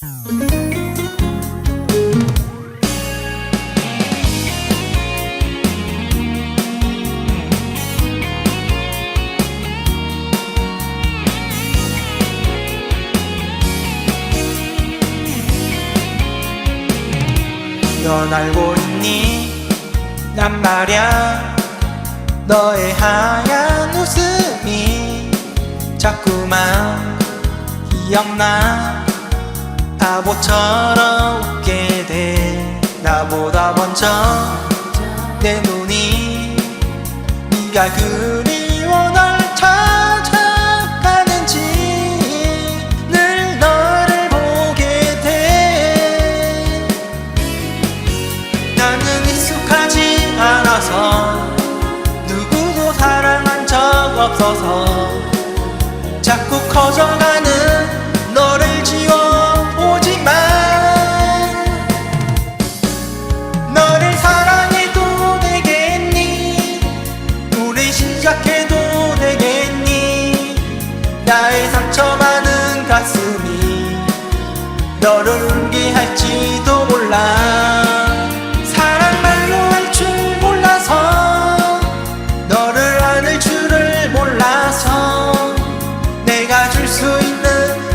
넌 알고 있니? 난 말야 너의 하얀 웃음이 자꾸만 기억나 바보처럼 웃게 돼. 나보다 먼저 내 눈이 네가 그리워 널 찾아가는지 늘 너를 보게 돼. 나는 익숙하지 않아서 누구도 사랑한 적 없어서 너를 울게 할지도 몰라. 사랑 말로 할 줄 몰라서 너를 안을 줄을 몰라서 내가 줄 수 있는